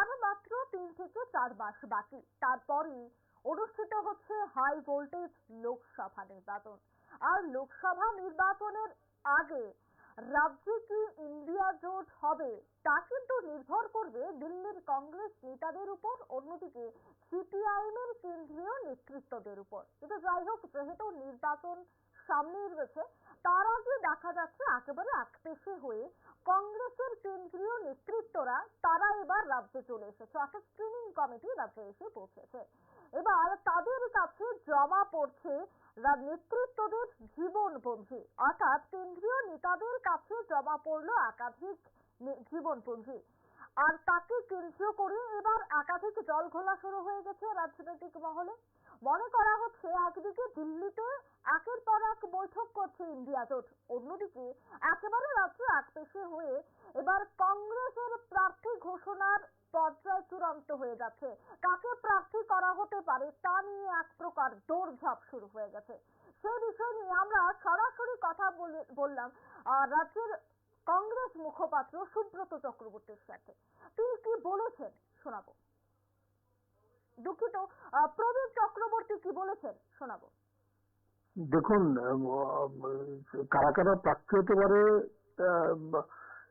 আর মাত্র তিন থেকে চার মাস বাকি। তারপরই অনুষ্ঠিত হচ্ছে হাই ভোল্টেজ লোকসভা নির্বাচন। আর লোকসভা নির্বাচনের আগে রাজ্যে কি ইন্ডিয়া জোট হবে, তা কিন্তু নির্ভর করবে দিল্লির কংগ্রেস নেতাদের উপর, অন্যদিকে সিপিআইএম এর কেন্দ্রীয় নেতৃত্বদের উপর। কিন্তু যাই হোক, যেহেতু নির্বাচন সামনেই রয়েছে তার আগে দেখা যাচ্ছে একেবারে একপেশে হয়ে কংগ্রেসের কেন্দ্রীয় নেতৃত্বরা তারা এবার রাজ্যে চলে এসেছে। অর্থাৎ স্ক্রিনিং কমিটি রাজ্যে এসে পৌঁছেছে। এবার তাদের কাছে জমা পড়ছে নেতৃত্বদের জীবনপঞ্জি। অর্থাৎ কেন্দ্রীয় নেতাদের কাছে জমা পড়ল একাধিক জীবনপঞ্জি। আর তাকে কেন্দ্র করে এবার একাধিক জল ঘোলা শুরু হয়ে গেছে রাজনৈতিক মহলে। মনে করা হচ্ছে একদিকে দিল্লিতে একের পর এক বৈঠক করছে ইন্ডিয়া। জোট অন্যদিকে একেবারে রাজ্যে একপেশে হয়ে এবার কংগ্রেসের প্রার্থী ঘোষণার পর্যায় চূড়ান্ত হয়ে যাচ্ছে। কাকে প্রার্থী করা হতে পারে তা নিয়ে এক প্রকার দৌড়ঝাঁপ শুরু হয়ে গেছে। সেই বিষয় নিয়ে আমরা সরাসরি কথা বলে- বললাম রাজ্যের কংগ্রেস মুখপাত্র সুব্রত চক্রবর্তীর সাথে। তিনি কি বলেছেন শোনাবো। দুঃখিত প্রবীর চক্রবর্তী কি বলেছেন? শোনাবো। দেখুন কারা কারা প্রার্থী হতে পারে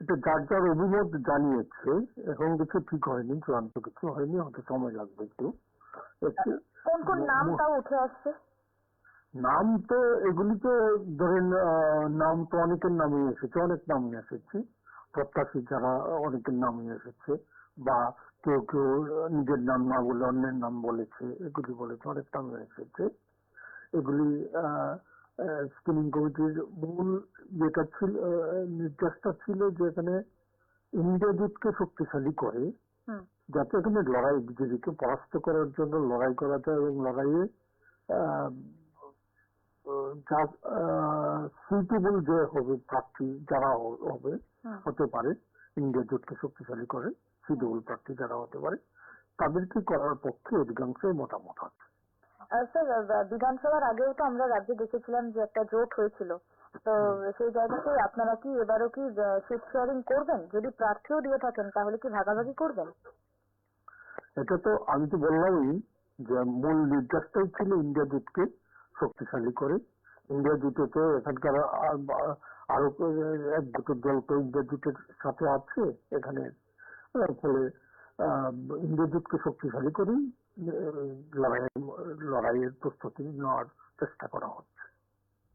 এটা যার যার অভিমত জানিয়েছে এখন কিছু ঠিক হয়নি চূড়ান্ত কিছু হয়নি হয়তো সময় লাগবে একটু। কোন কোন নাম উঠে আসছে? নাম তো এগুলি তো ধরেন নাম তো অনেকের নামই এসেছে অনেক নামই এসেছে। প্রত্যাশী যারা অনেকের নামই এসেছে বা কেউ কেউ নিজের নাম না বলে অন্যের নাম বলেছে এগুলি বলেছে অনেক নামই এসেছে। এগুলি স্ক্রিনিং কমিটির মূল যেটা ছিল নির্দেশটা ছিল যে এখানে ইন্দ্রজিৎকে শক্তিশালী করে যাতে এখানে লড়াই বিজেপিকে পরাস্ত করার জন্য লড়াই করা যায় এবং লড়াইয়ে সুইটেবল যে হবে প্রার্থী যারা হবে হতে পারে। ইন্ডিয়া জোটকে শক্তিশালী করে সুইটেবল প্রার্থী যারা হতে পারে তাদেরকে করার পক্ষে অধিকাংশই মতামত আছে। স্যার বিধানসভার আগেও তো আমরা রাজ্যে দেখেছিলাম যে একটা জোট হয়েছিল। তো সেই জায়গাতে আপনারা কি এবারও কি সিট শেয়ারিং করবেন? যদি প্রার্থীও দিয়ে থাকেন তাহলে কি ভাগাভাগি করবেন? এটা তো আমি তো বললামই যে মূল নির্দেশটাই ছিল ইন্ডিয়া জোটকে শক্তিশালী করে। ইন্ডিয়া জোটে তো এখানকার আর- এক দুটো দল তো ইন্দ্রজিতের সাথে আছে এখানে ফলে ইন্দ্রজিৎকে শক্তিশালী করেই লড়াই লড়াইয়ের প্রস্তুতি নেওয়ার চেষ্টা করা হচ্ছে।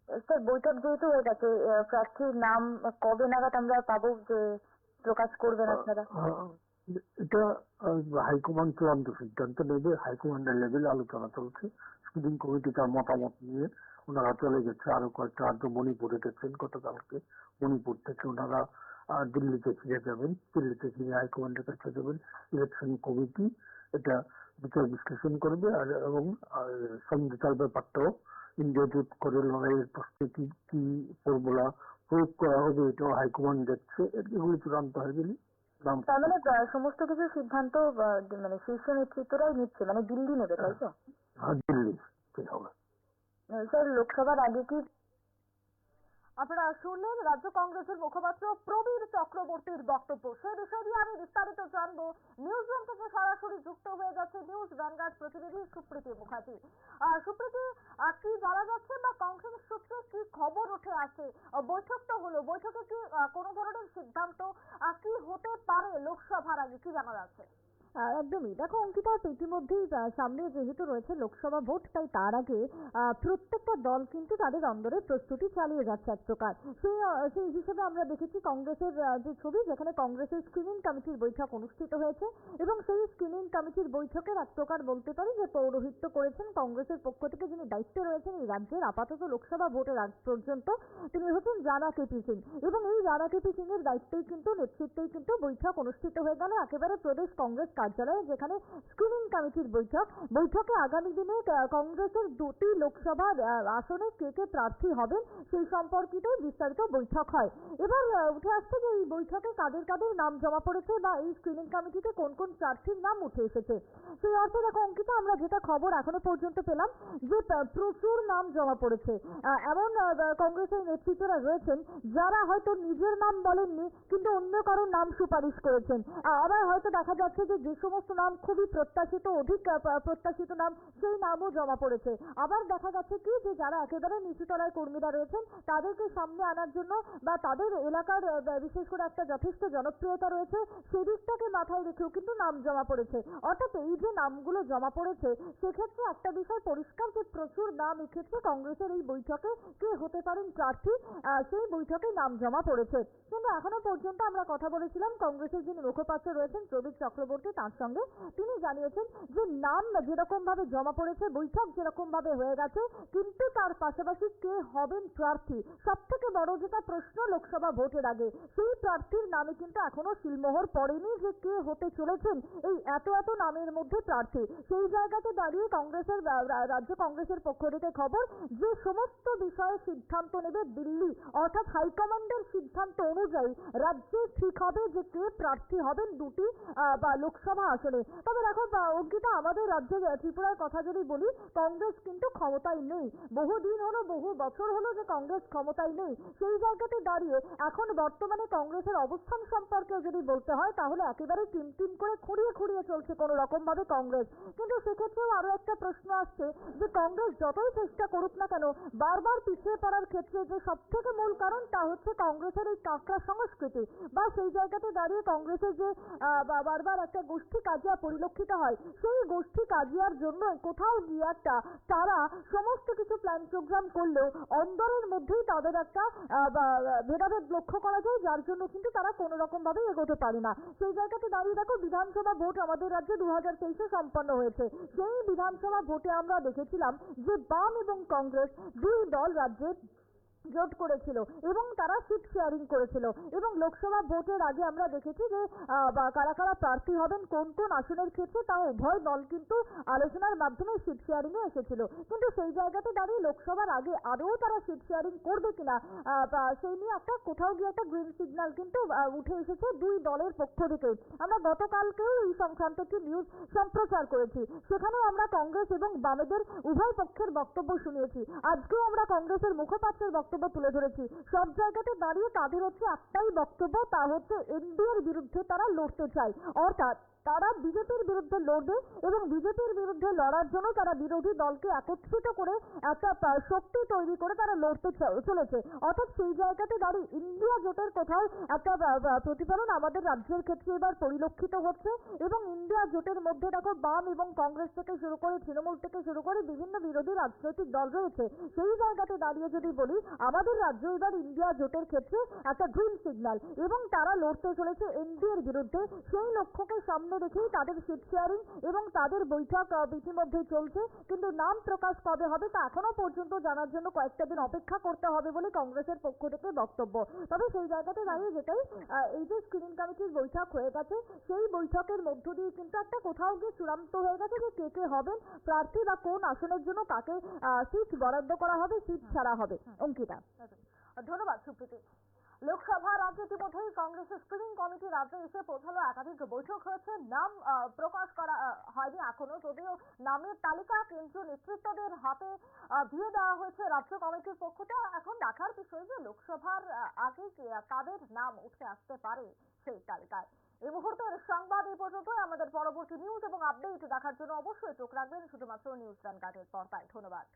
স্যার বৈঠক যেহেতু হয়ে গেছে প্রার্থীর নাম কবে নাগাদ আমরা পাবো যে প্রকাশ করবেন আপনারা? এটা হাইকমান্ড চূড়ান্ত সিদ্ধান্ত নেবে, হাইকমান্ডের লেভেলে আলোচনা চলছে। স্ক্রিনিং কমিটি তার মতামত নিয়ে ওনারা চলে গেছে। আরও কয়েকটা রাজ্য মণিপুরে গেছেন গতকালকে মণিপুর থেকে ওনারা দিল্লিতে ফিরে যাবেন। দিল্লিতে ফিরে হাইকমান্ডের কাছে যাবেন। ইলেকশন কমিটি এটা বিচার বিশ্লেষণ করবে আর, এবং সমঝোতার ব্যাপারটাও ইন্ডিয়া জোট করে লড়াইয়ের প্রস্তুতি কি ফর্মুলা প্রয়োগ করা হবে এটাও হাইকমান্ড দেখছে। এগুলি চূড়ান্ত হয়ে গেলে তার মানে সমস্ত কিছু সিদ্ধান্ত মানে শীর্ষ নেতৃত্বরাই নিচ্ছে মানে দিল্লি নেবে তাই তো? আর দিল্লি হবে। স্যার লোকসভার আগে কি? আপনারা শুনলেন রাজ্য কংগ্রেসের মুখপাত্র প্রবীর চক্রবর্তীর বক্তব্য। সে বিষয় নিয়ে আমি বিস্তারিত জানব। নিউজ রুম থেকে সরাসরি যুক্ত হয়ে যাচ্ছে নিউজ ভ্যানগার্ড প্রতিনিধি সুপ্রীতি মুখার্জি। সুপ্রীতি কি জানা যাচ্ছে বা কংগ্রেস সূত্রে খবর উঠে আসে। বৈঠক তো হলো। বৈঠকে কি কোনো ধরনের সিদ্ধান্ত কি হতে পারে লোকসভার আগে? কি জানা যাচ্ছে একদমই। দেখো, অঙ্কিতা, ইতিমধ্যেই সামনে যেহেতু রয়েছে লোকসভা ভোট, তাই তার আগে প্রত্যেকটা দল কিন্তু তাদের অন্দরে প্রস্তুতি চালিয়ে যাচ্ছে এক প্রকার। সেই সেই হিসেবে আমরা দেখেছি কংগ্রেসের যে ছবি, যেখানে কংগ্রেসের স্ক্রিনিং কমিটির বৈঠক অনুষ্ঠিত হয়েছে এবং সেই স্ক্রিনিং কমিটির বৈঠকের এক প্রকার বলতে পারি যে পৌরোহিত্য করেছেন কংগ্রেসের পক্ষ থেকে যিনি দায়িত্বে রয়েছেন এই রাজ্যের আপাতত লোকসভা ভোটের আগ পর্যন্ত, তিনি হচ্ছেন রানা কেপি সিং। এবং এই রানা কেপি সিং এর দায়িত্বেই কিন্তু, নেতৃত্বেই কিন্তু বৈঠক অনুষ্ঠিত হয়ে গেল। একেবারে প্রদেশ কংগ্রেস কার্যালয়ে যেখানে স্ক্রিনিং কমিটির বৈঠক। বৈঠকে আগামী দিনে কংগ্রেসের দুটি লোকসভা আসনে কে কে প্রার্থী হবেন সেই সম্পর্কিত বিস্তারিত বৈঠক হয়। এবার উঠে আসছে যে এই বৈঠকে কাদের কাদের নাম জমা পড়েছে বা এই স্ক্রিনিং কমিটিতে কোন কোন প্রার্থীর নাম উঠে এসেছে। সেই অর্থে দেখো, অঙ্কিতা, আমরা যেটা খবর এখনও পর্যন্ত পেলাম যে প্রচুর নাম জমা পড়েছে। এমন কংগ্রেসের নেতৃত্বরা রয়েছেন যারা হয়তো নিজের নাম বলেননি, কিন্তু অন্য কারোর নাম সুপারিশ করেছেন। আবার হয়তো দেখা যাচ্ছে যে যে সমস্ত নাম খুবই প্রত্যাশিত, অধিক প্রত্যাশিত নাম, সেই নামও জমা পড়েছে। আবার দেখা গেছে কি যে যারা একেবারে নিচুতলার কর্মীরা রয়েছেন, তাদেরকে সামনে আনার জন্য বা তাদের এলাকার বিশেষ করে একটা যথেষ্ট জনপ্রিয়তা রয়েছে, সেদিকটাকে মাথায় রেখেও কিন্তু নাম জমা পড়েছে। অর্থাৎ এই যে নামগুলো জমা পড়েছে, সেক্ষেত্রে একটা বিষয় পরিষ্কার যে প্রচুর নাম এক্ষেত্রে কংগ্রেসের এই বৈঠকে কে হতে পারেন প্রার্থী সেই বৈঠকে নাম জমা পড়েছে। কিন্তু এখনও পর্যন্ত আমরা কথা বলেছিলাম, কংগ্রেসের যিনি মুখপাত্র রয়েছেন প্রবীর চক্রবর্তী তার সঙ্গে তিনি জানিয়েছেন যে নাম যেরকম ভাবে জমা পড়েছে, বৈঠক যেরকম ভাবে হয়ে গেছে, কিন্তু তার পাশাপাশি কে হবেন প্রার্থী? সব থেকে বড় যেটা প্রশ্ন লোকসভা ভোটের আগে, সেই প্রার্থীর নামে কিন্তু এখনও সিলমোহর পড়েনি যে কে হতে চলেছেন। এই এত এত নামের মধ্যে প্রার্থী। সেই জায়গাতে দাঁড়িয়ে কংগ্রেসের রাজ্য কংগ্রেসের পক্ষ থেকে খবর যে সমস্ত বিষয়ে সিদ্ধান্ত নেবে দিল্লি, অর্থাৎ হাইকমান্ডের সিদ্ধান্ত অনুযায়ী রাজ্যে ঠিক হবে যে কে প্রার্থী হবেন দুটি বা লোকসভা আসনে। তবে দেখো অঙ্কিতা, আমাদের রাজ্যে ত্রিপুরার কথা যদি বলি, কংগ্রেস কিন্তু ক্ষমতায় নেই। বহুদিন হলো, বহু বছর হলো যে কংগ্রেস ক্ষমতায় নেই। সেই জায়গাতে দাঁড়িয়ে এখন বর্তমানে কংগ্রেসের অবস্থান সম্পর্কেও যদি বলতে হয়, তাহলে একেবারে টিম টিম করে খুঁড়িয়ে খুঁড়িয়ে চলছে কোনো রকম ভাবে কংগ্রেস। কিন্তু সেক্ষেত্রেও আরও একটা প্রশ্ন আসছে যে, কংগ্রেস যতই চেষ্টা করুক না কেন, বারবার পিছিয়ে পড়ার ক্ষেত্রে যে সব থেকে মূল কারণ, তা হচ্ছে কংগ্রেসের এই কাঁকড়া সংস্কৃতি। বা সেই জায়গাতে দাঁড়িয়ে কংগ্রেসের যে বারবার একটা গোষ্ঠী কাজিয়া পরিলক্ষিত হয়। সেই গোষ্ঠী কাজিয়ার জন্য কোথাও গিয়ে একটা, তারা সমস্ত কিছু প্ল্যান প্রোগ্রাম করলেও অন্দরের মধ্যেই তাদের একটা ভেদাভেদ লক্ষ্য করা যায়, যার জন্য কিন্তু তারা কোনো রকম ভাবে এগোতে পারে না। সেই জায়গাতে দাঁড়িয়ে দেখো, বিধানসভা ভোট আমাদের রাজ্যে দু হাজার তেইশে সম্পন্ন হয়েছে। সেই বিধানসভা ভোটে আমরা দেখেছিলাম যে বাম এবং কংগ্রেস দুই দল রাজ্যে জোট করেছিল এবং তারা সিট শেয়ারিং করেছিল। এবং লোকসভা ভোটের আগে আমরা দেখেছি যে কারা কারা প্রার্থী হবেন, কোন কোন আসনের ক্ষেত্রে, তা উভয় দল কিন্তু আলোচনার মাধ্যমে সিট শেয়ারিং এ এসেছিল। কিন্তু সেই জায়গাতে দাঁড়িয়ে লোকসভার আগে আদৌ তারা সিট শেয়ারিং করবে কিনা সেই নিয়ে একটা কোথাও গিয়ে একটা গ্রিন সিগন্যাল কিন্তু উঠে এসেছে দুই দলের পক্ষ থেকে। আমরা গতকালকেও এই সংক্রান্ত একটি নিউজ সম্প্রচার করেছি। সেখানেও আমরা কংগ্রেস এবং বামেদের উভয় পক্ষের বক্তব্য শুনিয়েছি। আজকেও আমরা কংগ্রেসের মুখপাত্রের বক্তব্য তুলে ধরেছি। সব জায়গাতে দাঁড়িয়ে তাদের হচ্ছে একটাই বক্তব্য, তা হচ্ছে এনডিএর বিরুদ্ধে তারা লড়তে চায়। অর্থাৎ তারা বিজেপির বিরুদ্ধে লড়বে এবং বিজেপির বিরুদ্ধে লড়ার জন্য তারা বিরোধী দলকে একত্রিত করে একটা শক্তি তৈরি করে তারা লড়তে চলেছে। অর্থাৎ সেই জায়গাতে দাঁড়িয়ে ইন্ডিয়া জোটের কোথাও একটা প্রতিফলন আমাদের রাজ্যের ক্ষেত্রে এবার পরিলক্ষিত হচ্ছে এবং ইন্ডিয়া জোটের মধ্যে দেখো বাম এবং কংগ্রেস থেকে শুরু করে তৃণমূল থেকে শুরু করে বিভিন্ন বিরোধী রাজনৈতিক দল রয়েছে। সেই জায়গাতে দাঁড়িয়ে যদি বলি আমাদের রাজ্য এবার ইন্ডিয়া জোটের ক্ষেত্রে একটা গ্রিন সিগন্যাল এবং তারা লড়তে চলেছে এনডিএর বিরুদ্ধে। সেই লক্ষ্যকে সামনে রেখেই তাদের সিট শেয়ারিং এবং তাদের বৈঠক ইতিমধ্যে চলছে। কিন্তু নাম প্রকাশ কবে হবে তা এখনও পর্যন্ত জানার জন্য কয়েকটা দিন অপেক্ষা করতে হবে বলে কংগ্রেসের পক্ষ থেকে বক্তব্য। তবে সেই জায়গাতে দাঁড়িয়ে যেটাই এই যে স্ক্রিনিং কমিটির বৈঠক হয়ে গেছে, সেই বৈঠকের মধ্য দিয়ে কিন্তু একটা কোথাও গিয়ে চূড়ান্ত হয়ে গেছে যে কে কে হবেন, প্রার্থী বা কোন আসনের জন্য কাকে সিট বরাদ্দ করা হবে সিট ছাড়া হবে। অঙ্কিতা। ধন্যবাদ, সুপ্রীতি। লোকসভা রাজ্যে ইতিমধ্যেই কংগ্রেসের স্ক্রিনিং কমিটি রাজ্যে এসে পৌঁছালো। একাধিক বৈঠক হয়েছে। নাম প্রকাশ করা হয়নি এখনও। যদিও নামের তালিকা কেন্দ্রীয় নেতৃত্বদের হাতে দিয়ে দেওয়া হয়েছে রাজ্য কমিটির পক্ষ এখন দেখার বিষয় যে লোকসভার আগে কাদের নাম উঠে আসতে পারে সেই তালিকায়। এই মুহূর্তের সংবাদ এই পর্যন্তই। আমাদের পরবর্তী নিউজ এবং আপডেট দেখার জন্য অবশ্যই চোখ রাখবেন। শুধুমাত্র নিউজ ভ্যানগার্ডের পর্দায়। ধন্যবাদ।